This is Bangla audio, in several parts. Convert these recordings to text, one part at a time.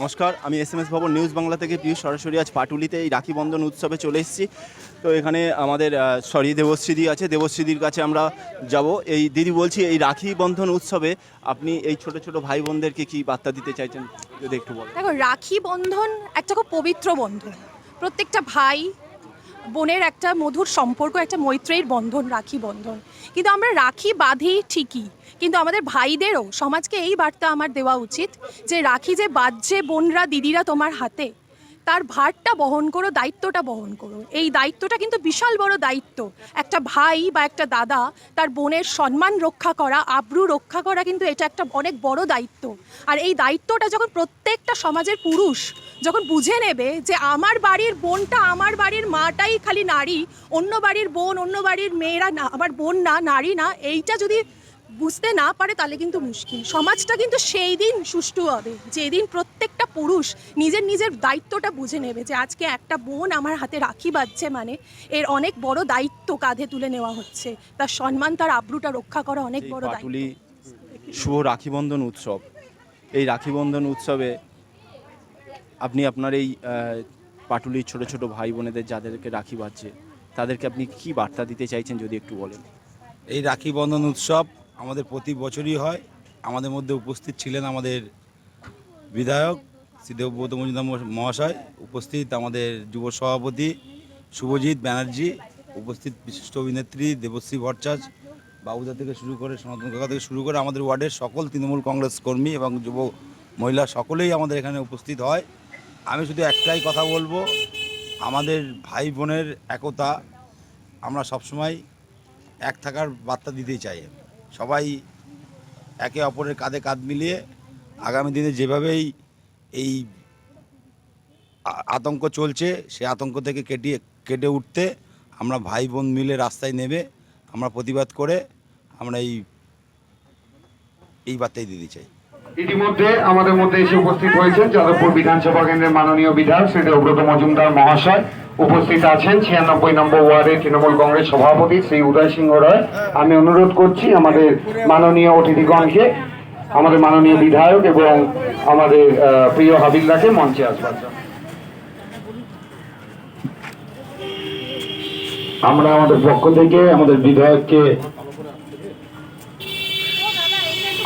নমস্কার আমি এস এম এস ভবন নিউজ বাংলা থেকে পিউ সরাসরি আজ পাটুলিতে এই রাখি বন্ধন উৎসবে চলে এসেছি। তো এখানে আমাদের সরি দেবশ্রীদি আছে। দেবশ্রীদির কাছে আমরা যাব। এই দিদি বলছি এই রাখি বন্ধন উৎসবে আপনি এই ছোট ছোট ভাই বোনদেরকে কি বার্তা দিতে চাইছেন? যদি একটু বলেন। দেখো রাখি বন্ধন একটা খুব পবিত্র বন্ধন। প্রত্যেকটা ভাই বোনের একটা মধুর সম্পর্ক, একটা মৈত্রের বন্ধন, রাখি বন্ধন। কিন্তু আমরা রাখি বাঁধি ঠিকই, কিন্তু আমাদের ভাইদেরও, সমাজকে এই বার্তা আমার দেওয়া উচিত যে রাখি যে বাজছে বোনরা, দিদিরা তোমার হাতে তার ভারটা বহন করো, দায়িত্বটা বহন করো। এই দায়িত্বটা কিন্তু বিশাল বড় দায়িত্ব। একটা ভাই বা একটা দাদা তার বোনের সম্মান রক্ষা করা, আব্রু রক্ষা করা কিন্তু এটা একটা অনেক বড় দায়িত্ব। আর এই দায়িত্বটা যখন প্রত্যেকটা সমাজের পুরুষ যখন বুঝে নেবে যে আমার বাড়ির বোনটা আমার বাড়ির মাটাই খালি নারী, অন্য বাড়ির বোন, অন্য বাড়ির মেয়েরা না, আমার বোন না, নারী না, এইটা যদি বুঝতে না পারে তাহলে কিন্তু মুশকিল। সমাজটা কিন্তু সেই দিন সুষ্ঠু হবে। যেদিন প্রত্যেকটা পুরুষ নিজের নিজের দায়িত্বটা বুঝে নেবে যে আজকে একটা বোন আমার হাতে রাখি বাজছে মানে এর অনেক বড় দায়িত্ব কাঁধে তুলে নেওয়া হচ্ছে। তার সম্মান তার আব্রুটা রক্ষা করা অনেক বড় দায়িত্ব। পাটুলি শুভ রাখি বন্ধন উৎসব। এই রাখি বন্ধন উৎসবে আপনি আপনার এই পাটুলির ছোট ছোট ভাই বোনেদের যাদেরকে রাখি বাজছে তাদেরকে আপনি কি বার্তা দিতে চাইছেন যদি একটু বলেন? এই রাখি বন্ধন উৎসব আমাদের প্রতি বছরই হয়। আমাদের মধ্যে উপস্থিত ছিলেন আমাদের বিধায়ক শ্রী দেবব্রত মজুমদার মহাশয়, উপস্থিত আমাদের যুব সভাপতি শুভজিৎ ব্যানার্জি, উপস্থিত বিশিষ্ট অভিনেত্রী দেবশ্রী ভট্টাচার্য, বাবুদা থেকে শুরু করে সনাতন কাকা থেকে শুরু করে আমাদের ওয়ার্ডের সকল তৃণমূল কংগ্রেস কর্মী এবং যুব মহিলা সকলেই আমাদের এখানে উপস্থিত হয়। আমি শুধু একটাই কথা বলব, আমাদের ভাই বোনের একতা, আমরা সবসময় এক থাকার বার্তা দিতেই চাই। সবাই একে অপরের কাঁধে কাঁধ মিলিয়ে আগামী দিনে যেভাবেই এই আতঙ্ক চলছে, সে আতঙ্ক থেকে কেটে কেটে উঠতে আমরা ভাই বোন মিলে রাস্তায় নেমে আমরা প্রতিবাদ করে আমরা এই এই বার্তাই দিতে চাই। ইতিমধ্যে আমাদের মধ্যে এসে উপস্থিত হয়েছেন যাদবপুর বিধানসভা কেন্দ্রের মাননীয় বিধায়ক শ্রী দেবব্রত মজুমদার মহাশয়। উপস্থিত আছেন ছিয়ানব্বই নম্বর ওয়ার্ডের তৃণমূল কংগ্রেস সভাপতি শ্রী উদয় সিংহ রায়। আমি অনুরোধ করছি আমাদের মাননীয় অতিথিগণকে, আমাদের মাননীয় বিধায়ক এবং আমাদের প্রিয় হাবিলদাকে মঞ্চে আসবার আমরা আমাদের পক্ষ থেকে আমাদের বিধায়ককে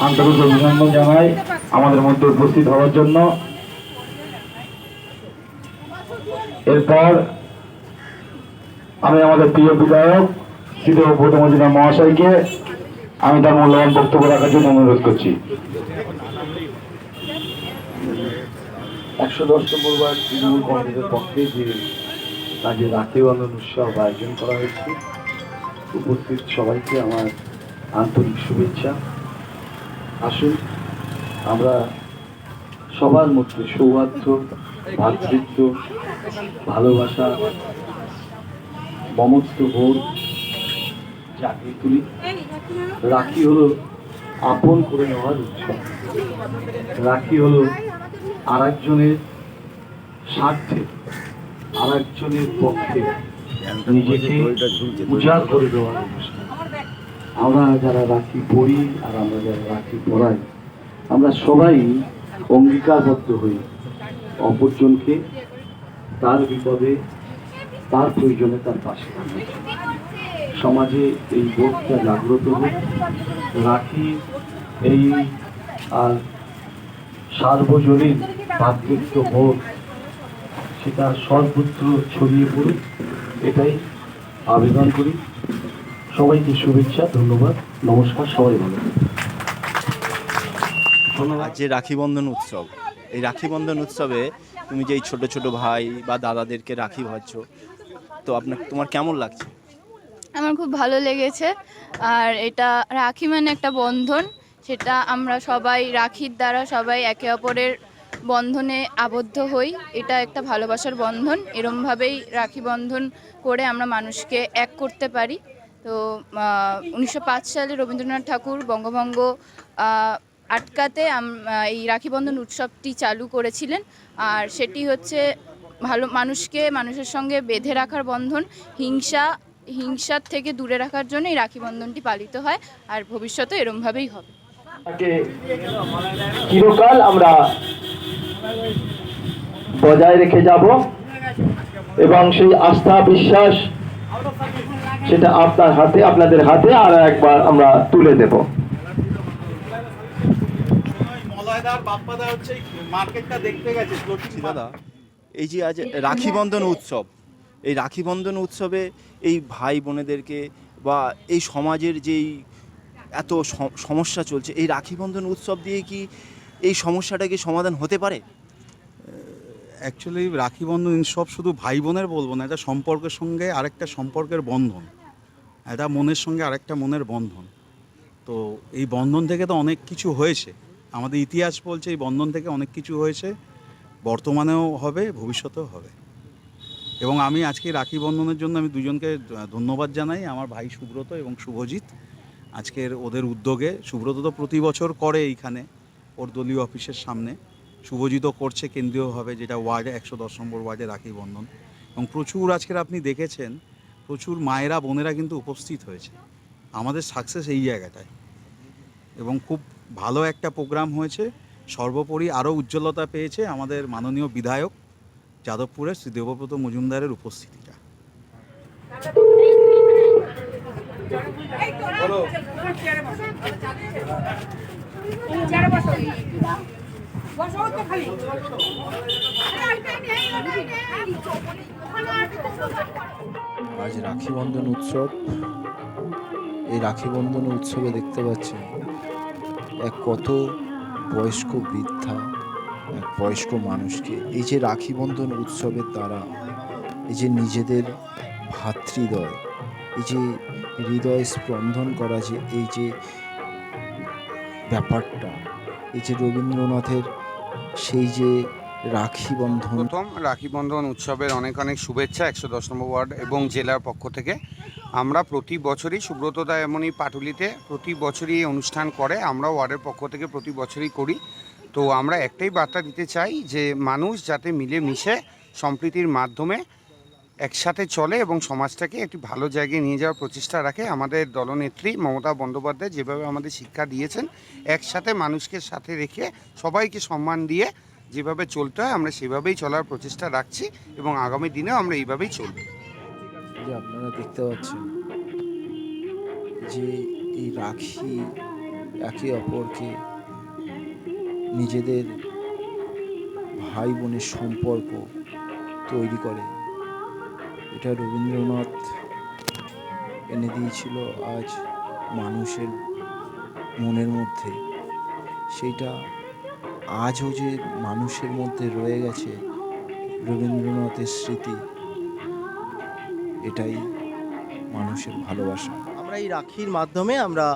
আন্তরিক অভিনন্দন জানাই আমাদের মধ্যে উপস্থিত হওয়ার জন্য। এরপর আমি আমাদের প্রিয় বিধায়ক শ্রীদেব মজুমদার মহাশয়কে আমি তার মূল্যবান বক্তব্য রাখার জন্য অনুরোধ করছি। একশো দশ নম্বর ওয়ার্ড তৃণমূল কংগ্রেসের পক্ষে যে কাজে রাখি বন্ধন উৎসব আয়োজন করা হয়েছে, উপস্থিত সবাইকে আমার আন্তরিক শুভেচ্ছা। আসুন, আমরা সবার মধ্যে সৌহার্দ্য ভ্রাতৃত্ব ভালোবাসা মমত্ব বোধ জাগিয়ে তুলি রাখি হলো আপন করে নেওয়ার উৎসব। রাখি হলো আর একজনের স্বার্থে আর একজনের পক্ষে নিজেকে উজাড় করে দেওয়ার আমরা যারা রাখি পড়ি আর আমরা যারা রাখি পড়াই, আমরা সবাই অঙ্গীকারবদ্ধ হই। অপরজনকে তার বিপদে তার প্রয়োজনে তার পাশে সমাজে এই বোধটা জাগ্রত হোক। রাখি এই, আর সার্বজনীন ভাতৃত্ব বোধ, সেটা সর্বত্র ছড়িয়ে পড়ুক, এটাই আবেদন করি। সবাইকে শুভেচ্ছা, ধন্যবাদ, নমস্কার, সবাই ভালো। আজ যে রাখি বন্ধন উৎসব, এই রাখি বন্ধন উৎসবে তুমি যে এই ছোটো ছোটো ভাই বা দাদাদেরকে রাখি ভাজছ তো আপনার, তোমার কেমন লাগছে? আমার খুব ভালো লেগেছে। আর এটা রাখি মানে একটা বন্ধন, সেটা আমরা সবাই, রাখির দ্বারা সবাই একে অপরের বন্ধনে আবদ্ধ হই। এটা একটা ভালোবাসার বন্ধন। এরমভাবেই রাখি বন্ধন করে আমরা মানুষকে এক করতে পারি। তো উনিশশো পাঁচ সালে রবীন্দ্রনাথ ঠাকুর বঙ্গভঙ্গ আটকাতে এই রাখি বন্ধন উৎসবটি চালু করেছিলেন। আর সেটি হচ্ছে ভালো মানুষকে মানুষের সঙ্গে বেঁধে রাখার বন্ধন হিংসা হিংসার থেকে দূরে রাখার জন্য এই রাখি বন্ধনটি পালিত হয় আর ভবিষ্যতে এরমভাবেই হবে। চিরকাল আমরা বজায় রেখে যাব এবং সেই আস্থা বিশ্বাস সেটা আপনার হাতে আপনাদের হাতে আর একবার আমরা তুলে দেব। মলয়দার বাপ্পাদা হচ্ছে মার্কেটটা দেখতে গেছে দাদা এই যে আজ রাখি। বন্ধন উৎসব এই রাখি বন্ধন উৎসবে এই ভাই বোনেদেরকে বা এই সমাজের যেই এত সম- সমস্যা চলছে এই রাখি বন্ধন উৎসব দিয়ে কি এই সমস্যাটা কি সমাধান হতে পারে? অ্যাকচুয়ালি রাখি বন্ধন উৎসব শুধু ভাই বোনের বলব না এটা সম্পর্কের সঙ্গে আরেকটা সম্পর্কের বন্ধন এটা মনের সঙ্গে আরেকটা মনের বন্ধন। তো এই বন্ধন থেকে তো অনেক কিছু হয়েছে আমাদের ইতিহাস বলছে এই বন্ধন থেকে অনেক কিছু হয়েছে। বর্তমানেও হবে, ভবিষ্যতেও হবে। এবং আমি আজকে রাখি বন্ধনের জন্য আমি দুজনকে ধন্যবাদ জানাই, আমার ভাই সুব্রত এবং শুভজিৎ। আজকের ওদের উদ্যোগে, সুব্রত তো প্রতি বছর করে এইখানে, ওর দলীয় অফিসের সামনে। শুভজিৎও করছে কেন্দ্রীয়ভাবে যেটা ওয়ার্ডে, একশো দশ নম্বর ওয়ার্ডে রাখি বন্ধন। এবং প্রচুর আজকের আপনি দেখেছেন, প্রচুর মায়েরা, বোনেরা কিন্তু উপস্থিত হয়েছে। আমাদের সাকসেস এই জায়গাটায়। এবং খুব ভালো একটা প্রোগ্রাম হয়েছে। সর্বোপরি আরও উজ্জ্বলতা পেয়েছে আমাদের মাননীয় বিধায়ক যাদবপুরের শ্রী দেবব্রত মজুমদারের উপস্থিতিটা। আজ রাখি বন্ধন উৎসব। এই রাখি বন্ধন উৎসবে দেখতে পাচ্ছেন এক কত বয়স্ক বৃদ্ধা, এক বয়স্ক মানুষকে, এই যে রাখি বন্ধন উৎসবের দ্বারা, এই যে নিজেদের ভাতৃদয়, এই যে হৃদয় স্পন্দন করা যে, এই যে ব্যাপারটা, এই যে রবীন্দ্রনাথের সেই যে রাখি বন্ধন। প্রথম রাখি বন্ধন উৎসবের অনেক অনেক শুভেচ্ছা একশো দশ নম্বর ওয়ার্ড এবং জেলার পক্ষ থেকে। আমরা প্রতি বছরই সুব্রতদা এমনই পাটুলিতে প্রতি বছরই এই অনুষ্ঠান করে আমরা ওয়ার্ডের পক্ষ থেকে প্রতি বছরই করি। তো আমরা একটাই বার্তা দিতে চাই যে, মানুষ যাতে মিলে মিশে সম্প্রীতির মাধ্যমে একসাথে চলে এবং সমাজটাকে একটি ভালো জায়গায় নিয়ে যাওয়ার প্রচেষ্টা রাখে, আমাদের দলনেত্রী মমতা বন্দ্যোপাধ্যায় যেভাবে আমাদের শিক্ষা দিয়েছেন, একসাথে মানুষকে সাথে রেখে সবাইকে সম্মান দিয়ে যেভাবে চলতে হয়, আমরা সেভাবেই চলার প্রচেষ্টা রাখছি এবং আগামী দিনেও আমরা এইভাবেই চলব। যে আপনারা দেখতে পাচ্ছেন যে এই রাখি একে অপরকে নিজেদের ভাই বোনের সম্পর্ক তৈরি করে। এটা রবীন্দ্রনাথ এনে দিয়েছিল আজ মানুষের মনের মধ্যে। সেইটা আজও যে মানুষের মধ্যে রয়ে গেছে রবীন্দ্রনাথের স্মৃতি, এটাই মানুষের ভালোবাসা। আমরা এই রাখির মাধ্যমে আমরা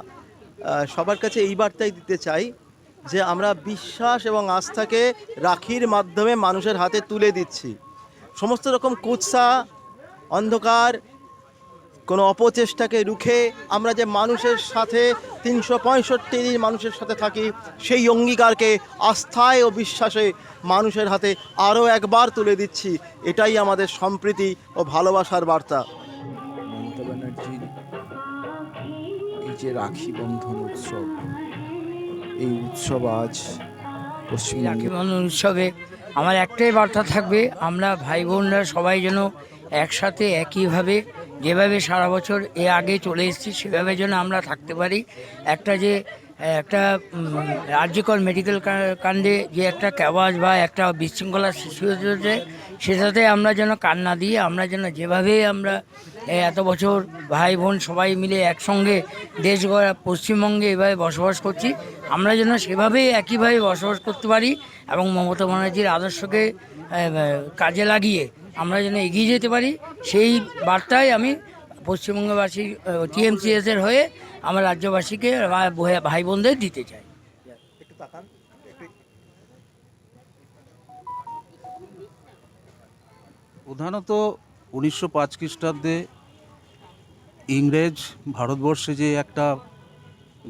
সবার কাছে এই বার্তাই দিতে চাই যে আমরা বিশ্বাস এবং আস্থাকে রাখির মাধ্যমে মানুষের হাতে তুলে দিচ্ছি। সমস্ত রকম কুৎসা, অন্ধকার কোনো অপচেষ্টাকে রুখে আমরা যে মানুষের সাথে তিনশো পঁয়ষট্টি দিন মানুষের সাথে থাকি সেই অঙ্গীকারকে আস্থায় ও বিশ্বাসে মানুষের হাতে আরও একবার তুলে দিচ্ছি এটাই আমাদের সম্প্রীতি ও ভালোবাসার বার্তা। মমতা ব্যানার্জির এই যে রাখি বন্ধন উৎসব এই উৎসব আজ পশ্চিমবঙ্গে রাখি বন্ধন উৎসবে আমার একটাই বার্তা থাকবে আমরা ভাই বোনরা সবাই যেন একসাথে একইভাবে যেভাবে সারা বছর এ আগে চলে এসেছি, সেভাবে যেন আমরা থাকতে পারি। একটা যে, একটা রাজ্যকর মেডিকেল কাণ্ডে যে একটা ক্যাবাজ বা একটা বিশৃঙ্খলা সৃষ্টি হয়েছে সেটাতে আমরা যেন কান্না দিয়ে, আমরা যেন যেভাবে আমরা এত বছর ভাই বোন সবাই মিলে একসঙ্গে দেশ গড়া, পশ্চিমবঙ্গে এভাবে বসবাস করছি, আমরা যেন সেভাবেই একইভাবে বসবাস করতে পারি এবং মমতা ব্যানার্জির আদর্শকে কাজে লাগিয়ে আমরা যেন এগিয়ে যেতে পারি, সেই বার্তায় আমি পশ্চিমবঙ্গবাসী টিএমসিএস এর হয়ে আমার রাজ্যবাসীকে ভাই বোনদের দিতে চাই। প্রধানত উনিশশো পাঁচ খ্রিস্টাব্দে ইংরেজ ভারতবর্ষে যে একটা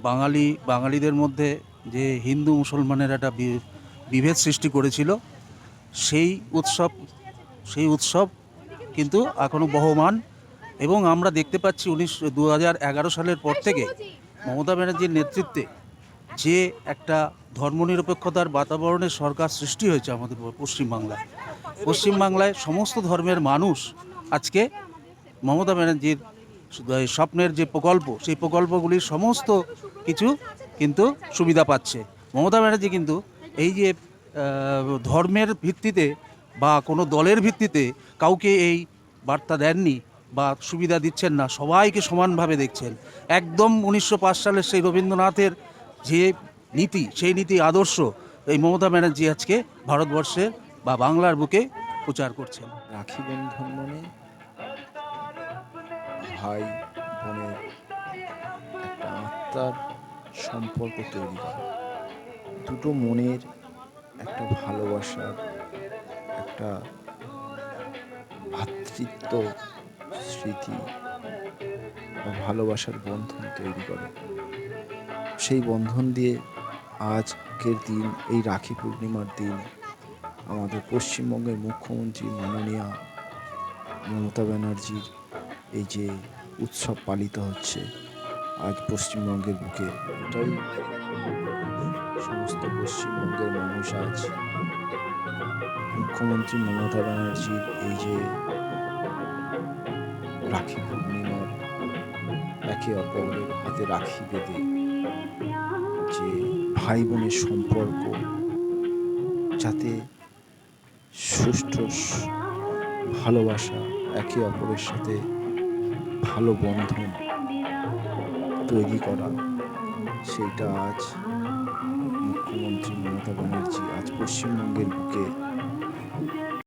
বাঙালি, বাঙালিদের মধ্যে যে হিন্দু মুসলমানের একটা বিভেদ সৃষ্টি করেছিল, সেই উৎসব সেই উৎসব কিন্তু এখনও বহমান এবং আমরা দেখতে পাচ্ছি উনিশ দু সালের পর থেকে মমতা ব্যানার্জির নেতৃত্বে যে একটা ধর্মনিরপেক্ষতার বাতাবরণের সরকার সৃষ্টি হয়েছে আমাদের পশ্চিমবাংলায়। পশ্চিমবাংলায় সমস্ত ধর্মের মানুষ আজকে মমতা ব্যানার্জির স্বপ্নের যে প্রকল্প, সেই প্রকল্পগুলির সমস্ত কিছু কিন্তু সুবিধা পাচ্ছে। মমতা ব্যানার্জি কিন্তু এই যে ধর্মের ভিত্তিতে বা কোনো দলের ভিত্তিতে কাউকে এই বার্তা দেননি বা সুবিধা দিচ্ছেন না, সবাইকে সমানভাবে দেখছেন। একদম উনিশশো পাঁচ সালের সেই রবীন্দ্রনাথের যে নীতি, সেই নীতি আদর্শ, এই মমতা ব্যানার্জি আজকে ভারতবর্ষের বা বাংলার বুকে প্রচার করছেন। রাখি বন্ধন মানে ভাই বোনের একটা আত্মার সম্পর্ক তৈরি দুটো মনের একটা ভালোবাসার একটা ভ্রাতৃত্ব স্মৃতি ভালোবাসার বন্ধন তৈরি করে। সেই বন্ধন দিয়ে আজকের দিন, এই রাখি পূর্ণিমার দিন আমাদের পশ্চিমবঙ্গের মুখ্যমন্ত্রী মাননীয়া মমতা ব্যানার্জির এই যে উৎসব পালিত হচ্ছে, আজ পশ্চিমবঙ্গের বুকে সমস্ত পশ্চিমবঙ্গের মানুষ আজ মুখ্যমন্ত্রী মমতা ব্যানার্জির এই যে রাখি পূর্ণিমার একে অপরের হাতে রাখি বেঁধে যে ভাই বোনের সম্পর্ক, যাতে সুষ্ঠু ভালোবাসা, একে অপরের সাথে ভালো বন্ধন তৈরি করা, সেইটা আজ মুখ্যমন্ত্রী মমতা ব্যানার্জি আজ পশ্চিমবঙ্গের বুকে